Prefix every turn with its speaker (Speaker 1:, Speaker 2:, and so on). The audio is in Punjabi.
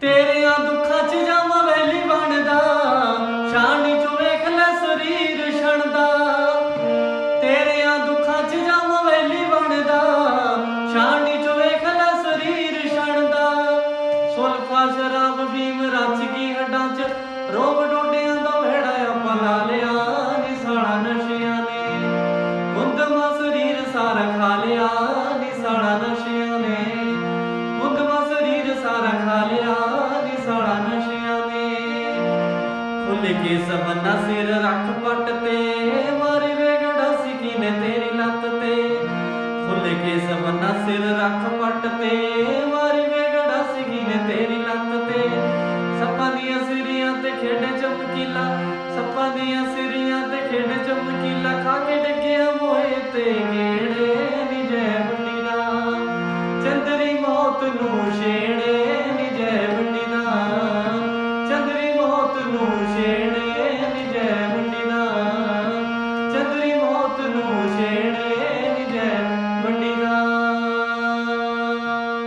Speaker 1: ਤੇਰਿਆਂ ਦੁੱਖਾਂ 'ਚ ਜਾਵਾਂ ਵੈਲੀ ਬਣਦਾ ਸ਼ਾਨੀ 'ਚ ਵੇਖ ਲੈ ਸਰੀਰ ਛਣਦਾ। ਤੇਰਿਆਂ ਦੁੱਖਾਂ 'ਚ ਜਾਵਾਂ ਵੈਲੀ ਬਣਦਾ ਸ਼ਾਨੀ 'ਚ ਵੇਖ ਲੈ ਸਰੀਰ ਛਣਦਾ। ਸੁਲਫਾ ਸ਼ਰਾਬ ਭੀਮ ਰਚ ਗਈ ਹੱਡਾਂ 'ਚ, ਰੋਗ ਡੋਡਿਆਂ ਦਾ ਵਹਿੜਾ ਆਪਾਂ ਲਾ ਲਿਆ ਨੀ ਨਿਸਾਣਾ ਨਸ਼ਿਆਂ ਨੇ। ਮੁੰਦਮਾ ਸਰੀਰ ਸਾਰਾ ਖਾ ਲਿਆ ਨਿਸਾਣਾ ਨਸ਼ਿਆਂ ਨੇ। ਮੁੰਦਮਾ ਸਰੀਰ ਸਾਰਾ ਖਾ ਲਿਆ ਖੁੱਲ ਕੇ ਸਬਨਾ ਸਿਰ ਰੱਖ ਪੱਟ ਤੇ, ਮਾਰੇ ਵੇਗੜਾ ਸਿੱਕੀ ਨੇ ਤੇਰੀ ਲੱਤ ਤੇ। ਖੁੱਲ ਕੇ ਸਬਨਾ ਸਿਰ ਰੱਖ ਪੱਟ ਤੇ, ਮਾਰੇ ਵੇਗੜਾ ਸਿੱਕੀ ਨੇ ਤੇਰੀ ਲੱਤ ਤੇ। ਸੱਪਾਂ ਦੀਆਂ ਸਿਰੀਆਂ ਤੇ ਖੇਡੇ ਚਮਕੀਲਾ, ਸੱਪਾਂ ਦੀਆਂ ਸਿਰੀਆਂ ਤੇ ਖੇਡੇ ਚਮਕੀਲਾ, ਖਾ ਕੇ ਡਿੱਗਿਆ ਮੋਏ ਤੇ ਗੇੜੇ ਨੀ ਜੈ ਬੰਡੀ ਦਾ ਚੰਦਰੀ ਮੌਤ ਨੂੰ ਛੇੜੇ